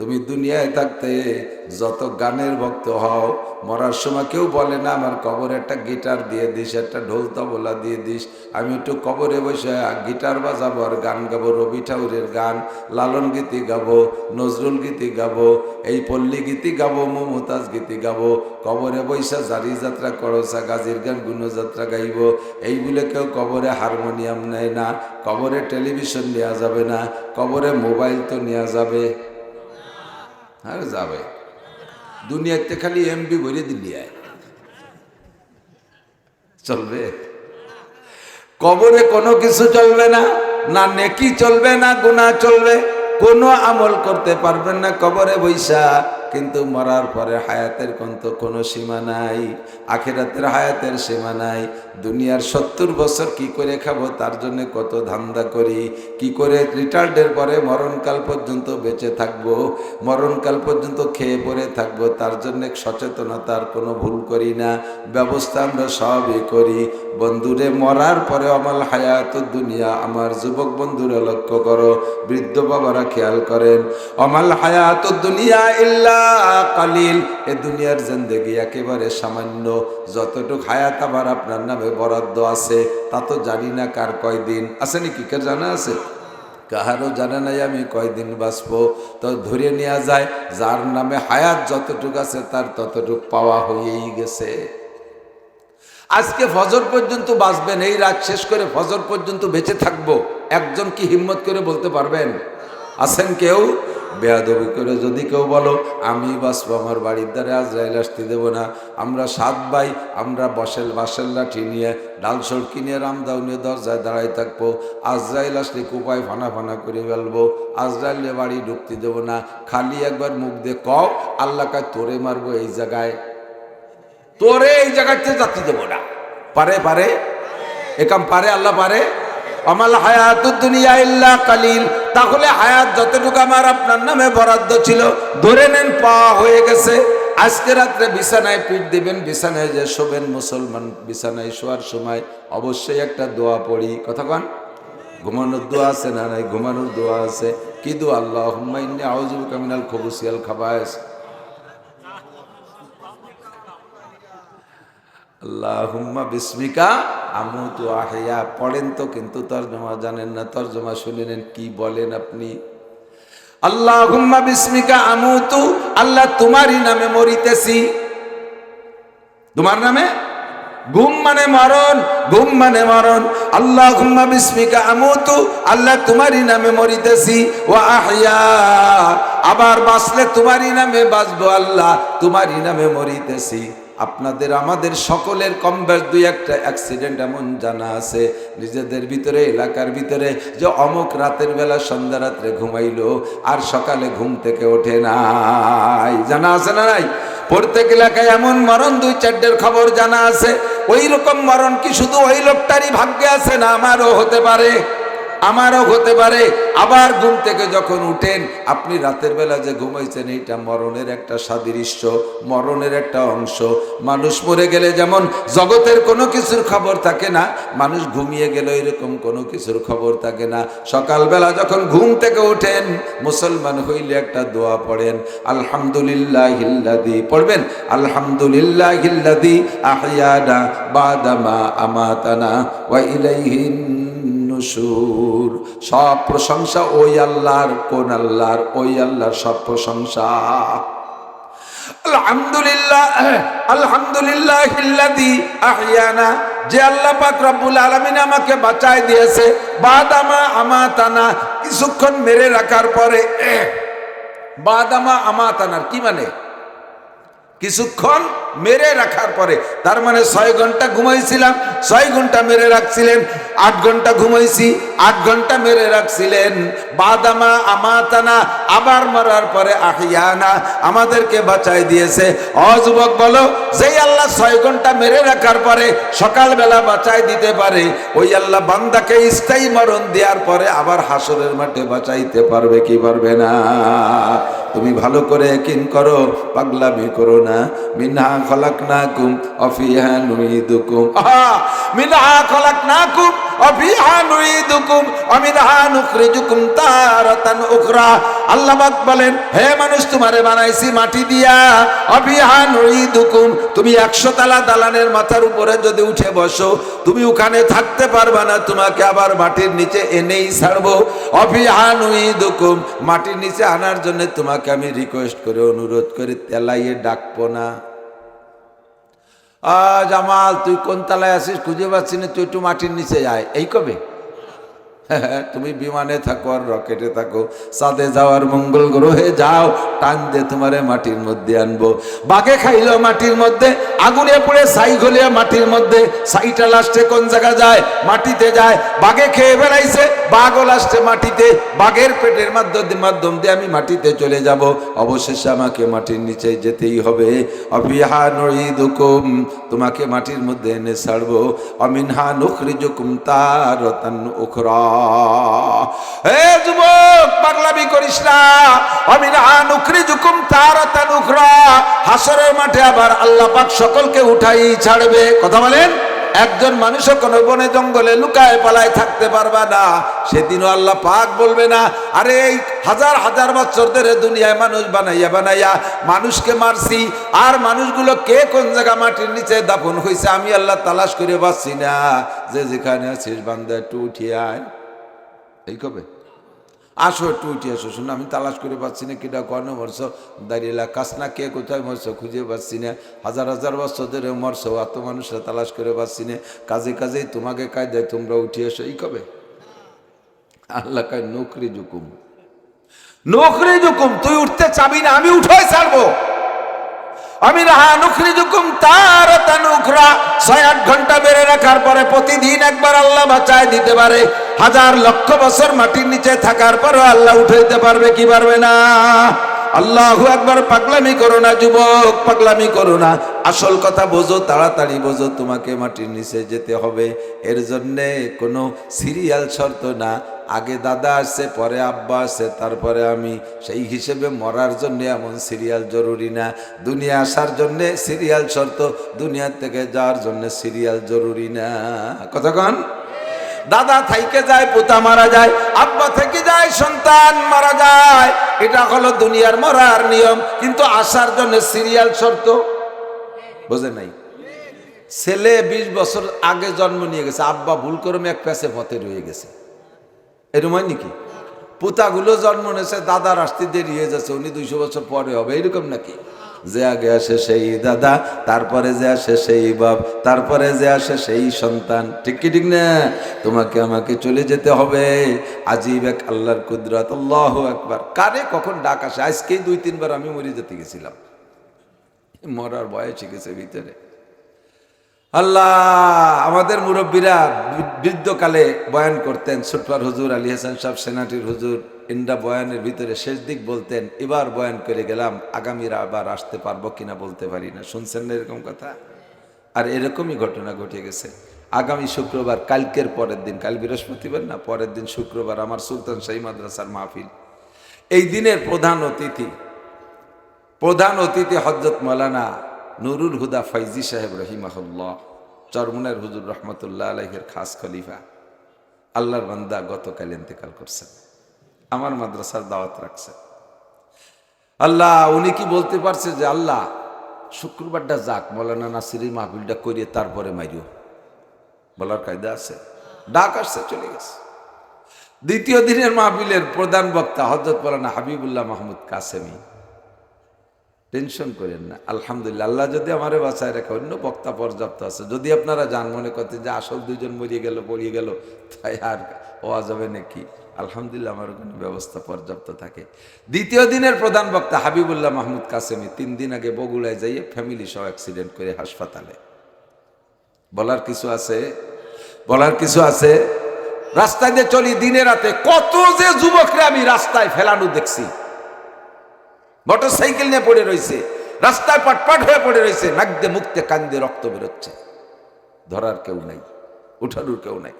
তুমি দুনিয়ায় থাকতে যত গানের ভক্ত হও, মরার সময় কেউ বলে, না, আমার কবরে একটা গিটার দিয়ে দিস, একটা ঢোল তবলা দিয়ে দিস। আমি একটু কবরে বসে গিটার বাজাবো আর গান গাবো, রবি ঠাকুরের গান, লালন গীতি গাবো, নজরুল গীতি গাবো, এই পল্লী গীতি গাবো, মমতাজ গীতি গাবো। কবরে বৈশা জারি যাত্রা করসা গাজীর গান গুণযাত্রা গাইব। এই বলে কেউ কবরে হারমোনিয়াম নেয় না, কবরে টেলিভিশন নেওয়া যাবে না, কবরে মোবাইল তো নেওয়া যাবে। আর যাবে। দুনিয়াতে খালি এমবি ভরে দিলি চলবে? কবরে কোনো কিছু চলবে না না নেকি চলবে, না গুণা চলবে। কোনো আমল করতে পারবেন না কবরে বৈশা। কিন্তু মরার পরে হায়াতের কিন্তু কোনো সীমা নাই, আখেরাতের হায়াতের সীমা নাই। দুনিয়ার সত্তর বছর কি করে খাব তার জন্য কত ধান্দা করি, কি করে রিটায়ার্ডের পরে মরণকাল পর্যন্ত বেঁচে থাকব, মরণকাল পর্যন্ত খেয়ে পরে থাকব, তার জন্য সচেতনতার কোনো ভুল করি না। ব্যবস্থা আমরা সবই করি। বন্ধুরে, মরার পরে আমার হায়াত দুনিয়া, আমার যুবক বন্ধুরা লক্ষ্য করো, বৃদ্ধ বাবারা খেয়াল করেন। অমাল হায়াত দুনিয়া ইল্লা কালিল এ দুনিয়ার জিন্দেগি একেবারে সামান্য। যতটুক হায়াত আবার আপনার নামে বরাদ্দ আছে, তা তো জানি না কার কয়দিন। আছে নাকি? কার জানা আছে? কাহারও জানা নাই আমি কয়দিন বাঁচবো। তো ধরে নেওয়া যায়, যার নামে হায়াত যতটুক আছে, তার ততটুক পাওয়া হয়েই গেছে। আজকে ফজর পর্যন্ত বাঁচবেন, এই রাত শেষ করে ফজর পর্যন্ত বেঁচে থাকব। একজন কি হিম্মত করে বলতে পারবেন? আছেন কেউ? বেয়াদবি করে যদি কেউ বলো, আমি বাঁচবো, আমার বাড়ির দ্বারে আজরাইল আসতে দেবো না। আমরা সাত ভাই, আমরা বসেল, বাসেল লাঠি নিয়ে ডাল সড়কি নিয়ে রামদাও নিয়ে দরজায় দাঁড়াই থাকব। আজরাইল আসলে কুপায় ফানা ফানা করে ফেলব। আজরাইলে বাড়ি ঢুকতে দেবো না। খালি একবার মুখ দিয়ে কও, আল্লাহ কায়, তোরে মারবো এই জায়গায়। তোরে এই জায়গাতে যাত্রী দেবো না। পারে পারে? একাম পারে, আল্লাহ পারে? আমাল হায়াত দুনিয়া ইল্লা কালিল। তাহলে হায়াত যতটুকু আমার আপনার নামে বরাদ্দ ছিল, ধরে নেন পাওয়া হয়ে গেছে। আজকে রাত্রে বিছানায় পিঠ দিবেন, বিছানায় যে শোবেন মুসলমান, বিছানায় শোয়ার সময় অবশ্যই একটা দোয়া পড়ি। কথা কন? ঘুমানোর দোয়া আছে না নাই? ঘুমানোর দোয়া আছে। কি দোয়া? আল্লাহ হুম্মা ইন্নি কামিনাল খবুসিয়াল খাবায় আল্লাহুম্মা বিস্মিকা আমুতু আহিয়া পড়েন তো, কিন্তু তর্জমা জানেন না, তর্জমা শুনিলেন কি বলেন আপনি? আল্লাহুম্মা বিস্মিকা আমুতু আল্লাহ তোমারই নামে মরিতেছি। তোমার নামে? ঘুম মানে মরণ, ঘুম মানে মরণ। আল্লাহ ঘুম্মা বিস্মিকা আমুতু আল্লাহ তোমারই নামে মরিতেছি। ও আহিয়া আবার বাঁচলে তোমারই নামে বাঁচবো আল্লাহ, তোমারই নামে মরিতেছি। আপনাদের, আমাদের সকলের কম বেশ দুই একটা অ্যাক্সিডেন্ট এমন জানা আছে। নিজেদের ভিতরে, এলাকার ভিতরে যে অমুক রাতের বেলা সন্ধ্যা রাত্রে ঘুমাইলো আর সকালে ঘুম থেকে ওঠে নাই। জানা আছে না নাই? প্রত্যেক এলাকায় এমন মরণ, দুই চারটের খবর জানা আছে। ওই রকম মরণ কি শুধু ওই লোকটারই ভাগ্যে আছে না আমারও হতে পারে? আমারও হতে পারে। আবার ঘুম থেকে যখন উঠেন, আপনি রাতের বেলা যে ঘুমাইছেন, এইটা মরণের একটা সাদৃশ্য, মরণের একটা অংশ। মানুষ মরে গেলে যেমন জগতের কোনো কিছুর খবর থাকে না, মানুষ ঘুমিয়ে গেলে এরকম কোনো কিছুর খবর থাকে না। সকালবেলা যখন ঘুম থেকে ওঠেন মুসলমান হইলে একটা দোয়া পড়েন আলহামদুলিল্লাহ হিল্লাদি পড়বেন আলহামদুলিল্লাহ হিল্লাদি আহিয়ানা বাদামা আমাতানা ওয়া ইলাইহিন নুসুর সব প্রশংসা ওই আল্লাহর, কোন আল্লাহর? ওই আল্লাহর সব প্রশংসা। আল্লাহ আমাকে বাদামা কিছুক্ষণ মেরে রাখার পরে বাদামা আমাতানার, কি মানে? কিছুক্ষণ মেরে রাখার পরে, তার মানে ছয় ঘণ্টা ঘুমাইছিলাম, ছয় ঘণ্টা মেরে রাখছিলেন, আট ঘণ্টা ঘুমাইছি, আট ঘণ্টা মেরে রাখছিলেন। বাদামা আমাতানা, আবার মারার পরে আহিয়ানা, আমাদেরকে বাঁচাই দিয়েছে। অযুবক বলো, যেই আল্লাহ ছয় ঘণ্টা মেরে রাখার পরে সকালবেলা বাঁচাই দিতে পারে, ওই আল্লাহ বান্দাকে স্থায়ী মরণ দেওয়ার পরে আবার হাসরের মাঠে বাঁচাইতে পারবে কি পারবে না। তুমি ভালো করে কিন করো, পাগলামি করো না। মিনহা খলাক না কুম অফিহা নুইদুকুম। আহা! মিনহা খলাক না কুম আল্লাহ বলেন, হে মানুষ, তোমারে বানাইছি মাটি দিয়া। তুমি একশো তালা দালানের মাথার উপরে যদি উঠে বসো, তুমি ওখানে থাকতে পারবা না, তোমাকে আবার মাটির নিচে এনেই ছাড়বো। অফিহা নুইদুকুম মাটির নিচে আনার জন্য তোমাকে আমি রিকোয়েস্ট করে, অনুরোধ করে, তেলাইয়ে ডাকবো না। জামাল, তুই কোন তালায় আসিস খুঁজে পাচ্ছি না, তুই একটু মাটির নিচে যায় এই কবে? তুমি বিমানে থাকো আর রকেটে থাকো। চাঁদে যাওয়ার মঙ্গল গ্রহে যাও, টান দিয়ে তোমারে মাটির মধ্যে আনব। বাঘে খাইলো মাটির মধ্যে, আগুনে পড়ে সাই গলিয়া মাটির মধ্যে। সাইটা লাস্টে কোন জায়গা যায়? মাটিতে যায়। বাঘে খেয়ে বেড়াইছে বাঘও লাস্টে মাটিতে। বাঘের পেটের মাধ্যম মাধ্যম দিয়ে আমি মাটিতে চলে যাব। অবশেষে আমাকে মাটির নিচে যেতেই হবে। অবিহা নড়িদুকুম তোমাকে মাটির মধ্যে এনে ছাড়বো। অমিনহা নুখরিজুকুম তারাতান উখরা। একজন মানুষও বনে জঙ্গলে লুকায় পালায় থাকতে পারবা না। সেদিনও আল্লাহ পাক বলবে না, আরে এই হাজার হাজার বছর ধরে দুনিয়ায় মানুষ বানাইয়া বানাইয়া মানুষকে মারছি। আর মানুষগুলো কে কোন জায়গা মাটির নিচে দাফন হয়েছে আমি আল্লাহ তালাশ করে পাচ্ছি না। যে যেখানে আছিস এই কবে? আসো, একটু উঠে আসো, শুনো, আমি তালাশ করে পাচ্ছি না কিটা কর্ণ মরছ? দাঁড়িয়ে কাস না কে, কোথায় মরছ খুঁজে পাচ্ছি না। হাজার হাজার বছর ধরে মরছ এত মানুষরা তালাশ করে পাচ্ছি না। কাজে কাজেই তোমাকে কায়দায় তোমরা উঠে এসো এই কবে? আল্লাহ কায়, নৌকরি জুকুম। নৌকরি জুকুম, তুই উঠতে চাবি না, আমি উঠে ছাড়বো। আমি রাহা নুখরি জুকুম, তার তানুখরা ছয় আট ঘণ্টা বেড়ে রাখার পরে প্রতিদিন একবার আল্লাহ বাঁচায় দিতে পারে। হাজার লক্ষ বছর মাটির নিচে থাকার পরও আল্লাহ উঠে দিতে পারবে কি পারবে না? আল্লাহ একবার পাগলামি করো না, যুবক, পাগলামি করো না। আসল কথা বোঝো, তাড়াতাড়ি বোঝো, তোমাকে মাটির নিচে যেতে হবে। এর জন্যে কোনো সিরিয়াল শর্ত না। আগে দাদা আসছে, পরে আব্বা আসছে, তারপরে আমি। সেই হিসেবে মরার জন্য এমন সিরিয়াল জরুরি না। দুনিয়া আসার জন্য সিরিয়াল শর্ত, দুনিয়া থেকে যাওয়ার জন্য সিরিয়াল জরুরি না। কতক্ষণ দাদা থাইকে যায়, পোতা মারা যায়, আব্বা থেকে যায়, সন্তান মারা যায়। এটা হলো দুনিয়ার মরার নিয়ম, কিন্তু আসার জন্য সিরিয়াল শর্ত? বোঝে নাই? ছেলে বিশ বছর আগে জন্ম নিয়ে গেছে, আব্বা ভুল করে এক প্যাসে পথে রয়ে গেছে। এরকম হয় নাকি? পুতাগুলো জন্ম নিয়েছে, দাদার আসতে দেরি হয়ে যাচ্ছে, উনি দুইশো বছর পরে হবে, এরকম নাকি? যে আগে আসে সেই দাদা, তারপরে যে আসে সেই বাপ, তারপরে যে আসে সেই সন্তান। ঠিক কি, ঠিক না? তোমাকে আমাকে চলে যেতে হবে। আজিব এক আল্লাহর কুদরত, আল্লাহ একবার কারে কখন ডাক আসে? আজকেই দুই, তিনবার আমি মরে যেতে গেছিলাম। মরার বয়স গেছে ভিতরে। আল্লাহ, আমাদের মুরব্বীরা বৃদ্ধকালে বয়ান করতেন সুটপার হুজুর আলী হাসান সাহ সেনাটির হুজুর। ইন্ডা বয়ানের ভিতরে শেষ দিক বলতেন, এবার বয়ান করে গেলাম, আগামীরা আবার আসতে পারব কিনা বলতে পারি না। শুনছেন না এরকম কথা? আর এরকমই ঘটনা ঘটে গেছে। আগামী শুক্রবার, কালকের পরের দিন, কাল বৃহস্পতিবার না, পরের দিন শুক্রবার আমার সুলতান শাহী মাদ্রাসার মাহফিল। এই দিনের প্রধান অতিথি প্রধান অতিথি হজরত মৌলানা নুরুল হুদা ফাইজি সাহেব রহিমাহুল্লাহ চরমুনের হুজুর রহমতুল্লাহ আলহের খাস খলিফা। আল্লাহর বান্দা গতকাল ইন্তেকাল করছেন। আমার মাদ্রাসার দাওয়াত রাখছে। আল্লাহ, উনি কি বলতে পারছে যে, আল্লাহ, শুক্রবারটা যাক, মৌলানা নাসিরের মাহফিলটা করিয়ে তারপরে মারিও বলার কায়দা আছে? ডাক আসছে, চলে গেছে। দ্বিতীয় দিনের মাহফিলের প্রধান বক্তা হজরত মৌলানা হাবিবুল্লাহ মাহমুদ কাসেমি। টেনশন করেন না, আলহামদুলিল্লাহ, আল্লাহ যদি আমারে বাঁচায় রাখে, অন্য বক্তা পর্যাপ্ত আছে। যদি আপনারা যান, মনে করতে যে আসল দুজন মরিয়ে গেল, পড়িয়ে গেল, তাই আর হওয়া যাবে নাকি? আলহামদুলিল্লাহ আমার ওখানে ব্যবস্থা পর্যাপ্ত থাকে। দ্বিতীয় দিনের প্রধান বক্তা হাবিবুল্লাহ মাহমুদ কাসেমি তিন দিন আগে বগুড়ায় যাইয়ে ফ্যামিলি সহ অ্যাক্সিডেন্ট করে হাসপাতালে। বলার কিছু আছে? বলার কিছু আছে? রাস্তায় দিয়ে চলি দিনে রাতে কত যে যুবকরা আমি রাস্তায় ফেলানো দেখছি। মোটর সাইকেল নিয়ে পড়ে রয়েছে, রাস্তায় পাটপাট হয়ে পড়ে রয়েছে নাকদে মুক্তে কান্দে রক্ত বেরোচ্ছে। ধরার কেউ নাই। উঠানোর কেউ নাই।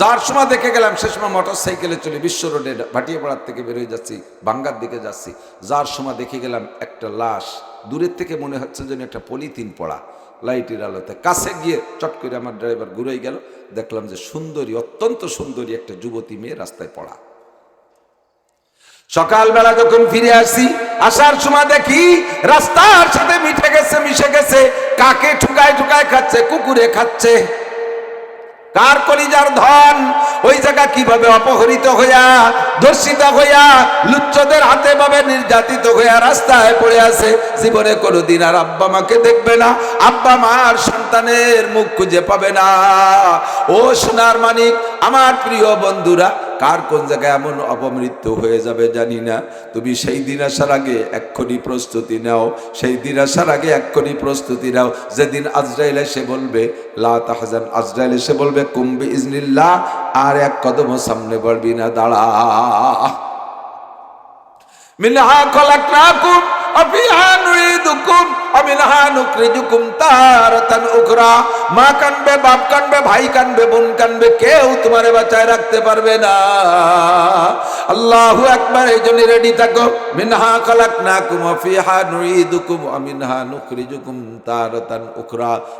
যার সময় দেখে গেলাম, সে সময় মোটর সাইকেলে চলে বিশ্ব রোডে ভাটিয়াপাড়ার থেকে বেরোয় যাচ্ছি, বাঙ্গার দিকে যাচ্ছি। যার সময় দেখে গেলাম, একটা লাশ দূরের থেকে মনে হচ্ছে যেন একটা পলিথিন পড়া লাইটের আলোতে। কাছে গিয়ে চট করে আমার ড্রাইভার ঘুরে গেল, দেখলাম যে সুন্দরী, অত্যন্ত সুন্দরী একটা যুবতী মেয়ে রাস্তায় পড়া। সকালবেলা যখন ফিরে আসি, আসার সময় দেখি রাস্তার সাথে মিশে গেছে মিশে গেছে, কাকে ঠুকায় ঠুকায় খাচ্ছে, কুকুরে খাচ্ছে। কার কলিজার ধন? ওই জায়গা কীভাবে অপহরিত হইয়া, ধর্ষিত হইয়া লুচ্ছদের হাতে ভাবে নির্যাতিত হইয়া রাস্তায় পড়ে আছে? জীবনে কোনোদিন আর আব্বা মাকে দেখবে না। আব্বা মার সন্তানের মুখ খুঁজে পাবে না। ও সোনার মানিক, আমার প্রিয় বন্ধুরা কার কোন জায়গায় এমন অপমৃত্যু হয়ে যাবে জানি না। তুমি সেই দিন আসার আগে এক্ষুনি প্রস্তুতি নাও। সেই দিন আসার আগে এক্ষুনি প্রস্তুতি নাও। যেদিন আজরাইল এসে বলবে, লা তাহজান আজরাইল এসে বলবে কুম্বি ইজনিল্লাহ আর এক কদম সামনে বাড়বি না, দাঁড়া। মিনহা খলাকনাকুম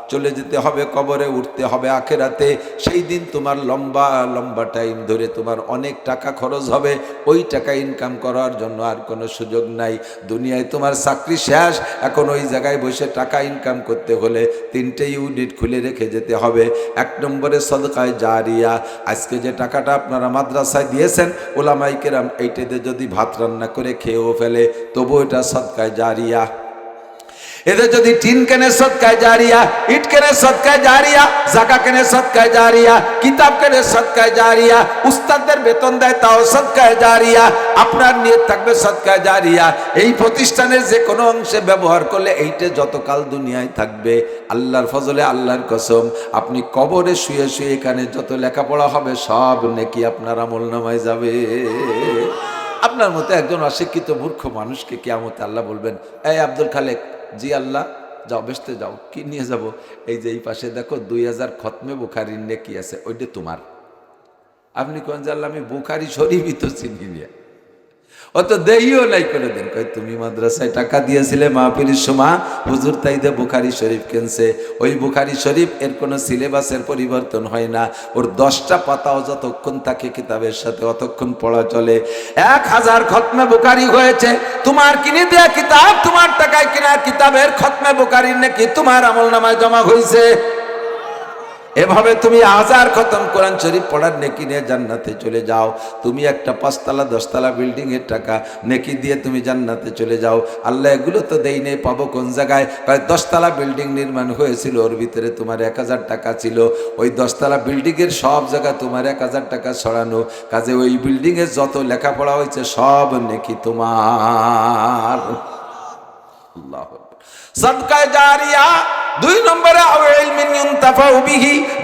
চলে যেতে হবে কবরে, উঠতে হবে আখেরাতে। সেই দিন তোমার লম্বা লম্বা টাইম ধরে তোমার অনেক টাকা খরচ হবে। ওই টাকা ইনকাম করার জন্য আর কোনো সুযোগ নাই। দুনিয়ায় তোমার চাকরি শেষ, এখন ওই জায়গায় বসে টাকা ইনকাম করতে হলে তিনটে ইউনিট খুলে রেখে যেতে হবে। এক নম্বরে সদকায় জারিয়া। আজকে যে টাকাটা আপনারা মাদ্রাসায় দিয়েছেন ওলামাইকেরাম এইটাতে যদি ভাত রান্না করে খেয়েও ফেলে, তবু এটা সদকায় জারিয়া। এদের যদি টিন কেনে সৎকায় জারিয়া, ইট কেনে সৎকায় জারিয়া, জাকা কেনে সৎকায় জারিয়া, কিতাব কেনে সৎকায় জারিয়া, উস্তাদদের বেতন দেয় তাও সৎকায় জারিয়া, আপনার নিয়ে থাকবে সৎকায় জারিয়া। এই প্রতিষ্ঠানের যে কোনো অংশে ব্যবহার করলে এইটা যতকাল দুনিয়ায় থাকবে, আল্লাহর ফজলে আল্লাহর কসম, আপনি কবরে শুয়ে শুয়ে এখানে যত লেখাপড়া হবে সব নেকি আপনার আমল নামায় যাবে। আপনার মতো একজন অশিক্ষিত মূর্খ মানুষকে কেয়ামতে আল্লাহ বলবেন, এই আব্দুল খালেক জি আল্লাহ, যাও বেসতে যাও, কি নিয়ে যাব? এই যে এই পাশে দেখো দুই হাজার খতমে বুখারির নেকি আছে, ওইটা তোমার। আপনি কোন আল্লাহ আমি বুখারি শরীফই তো চিনি নিয়ে অত দেইও নাই করে দিন কই তুমি মাদ্রাসায় টাকা দিয়েছিলে মাহফিলির সময়? হুজুর তাইদে বুখারি শরীফ কেনছে। ওই বুখারি শরীফ এর কোনো সিলেবাসের পরিবর্তন হয় না। ওর দশটা পাতাও যতক্ষণ থাকে কিতাবের সাথে অতক্ষণ পড়া চলে। এক হাজার খতমে বুখারি হয়েছে। তোমার কিনে দেয়া কিতাব, তোমার টাকায় কিনা কিতাবের খতমে বুখারির নাকি তোমার আমল নামায় জমা হয়েছে এভাবে তুমি হাজার খতম কোরআন শরীফ পড়ার নেকি নিয়ে জান্নাতে চলে যাও। তুমি একটা পাঁচতলা, দশতলা বিল্ডিং এর টাকা নেকি দিয়ে তুমি জান্নাতে চলে যাও। আল্লাহ এগুলো তো দেই নেই, পাবো কোন জায়গায়? কয় দশতলা বিল্ডিং নির্মাণ হয়েছিল, ওর ভিতরে তোমার এক হাজার টাকা ছিল। ওই দশতলা বিল্ডিং এর সব জায়গায় তোমার এক হাজার টাকা ছড়ানো। কাজে ওই বিল্ডিং এর যত লেখাপড়া হয়েছে, সব নেকি তোমার। আল্লাহ সদকায় জারিয়া দুই নম্বরে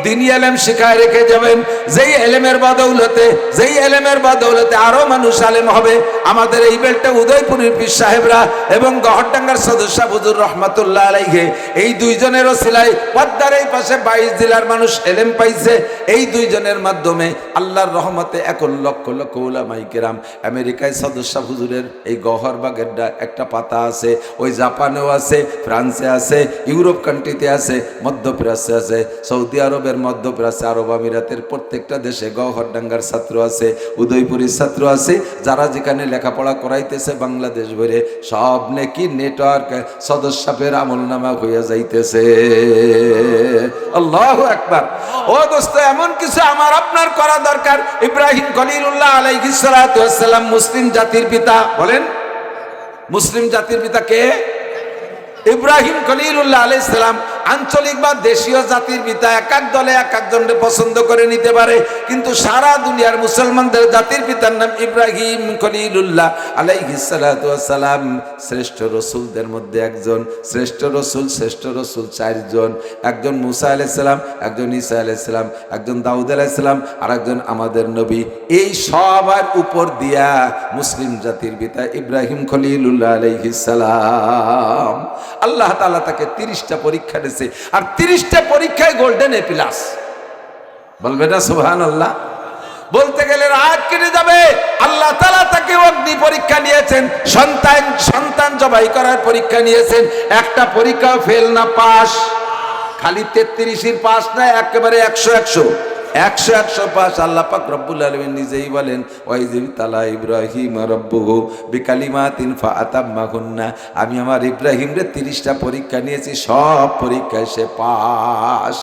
দিনী এলেম শিখায় রেখে যাবেন। যেই এলেমের বদৌলতে, যেই এলেমের বদৌলতে আরও মানুষ আলেম হবে। আমাদের এই বেলটা উদয়পুরের পীর সাহেবরা এবং গহরডাঙ্গার সদস্য বুজুর রহমাতুল্লাহ আলাইহে, এই দুইজনেরও সিলাই পদ্মার এই পাশে বাইশ জেলার মানুষ এলেম পাইছে। এই দুইজনের মাধ্যমে আল্লাহর রহমতে এখন লক্ষ লক্ষ উলামাই কেরাম, আমেরিকায় সদস্য হুজুরের এই গহরবাগের একটা পাতা আছে, ওই জাপানেও আছে, ফ্রান্সে আছে, ইউরোপ কান্ট্রিতে আছে, মধ্যপ্রাচ্যে আছে, সৌদি আরবের মধ্যপ্রাচ্যে, আরব আমিরাতের প্রত্যেকটা দেশে গহরডাঙ্গার ছাত্র আছে, উদয়পুরীর ছাত্র আছে, যারা যেখানে লেখাপড়া করাইতেছে বাংলাদেশ ভরে, সব নাকি নেটওয়ার্ক সদস্যের আমল নামা হইয়া যাইতেছে। আল্লাহ একবার ও দোস্ত, এমন কিছু আমার আপনার করা দরকার? ইব্রাহিম খলিলুল্লাহ আলাইহিস সালাম মুসলিম জাতির পিতা বলেন। মুসলিম জাতির পিতা কে? ইব্রাহিম খলিলুল্লাহ আলাইসালাম আঞ্চলিক বা দেশীয় জাতির পিতা এক এক দলে এক একজনকে পছন্দ করে নিতে পারে। কিন্তু সারা দুনিয়ার মুসলমানদের জাতির পিতার নাম ইব্রাহিম খলিলুল্লাহ আলাইহিসালাম শ্রেষ্ঠ রসুলদের মধ্যে একজন, শ্রেষ্ঠ রসুল শ্রেষ্ঠ রসুল চারজন। একজন মুসা আলাইসালাম একজন ঈসা আলাইসালাম একজন দাউদ আলাইসালাম আর একজন আমাদের নবী। এই সবার উপর দিয়া মুসলিম জাতির পিতা ইব্রাহিম খলিলুল্লাহ আলাইহিসালাম আল্লাহ তালা তাকে তিরিশটা পরীক্ষা দিয়েছে আর তিরিশটা পরীক্ষায় গোল্ডেন এ প্লাস বলবে না সুহান আল্লাহ বলতে গেলে রাত কেটে যাবে। আল্লাহ তালা তাকে অগ্নি পরীক্ষা নিয়েছেন, সন্তান সন্তান জবাই করার পরীক্ষা নিয়েছেন। একটা পরীক্ষা ফেল না, পাস। খালি তেত্রিশের পাশ না, একেবারে একশো একশো। একশো একশো পাঁচ আল্লাহ পাক রব্বুল আলমিন নিজেই বলেন, ওয়াইজিব তালা ইব্রাহিম রব্বুহু বিকালিমা তিন ফা আতাম্মা আমি আমার ইব্রাহিম রে তিরিশটা পরীক্ষা নিয়েছি, সব পরীক্ষায় সে পাস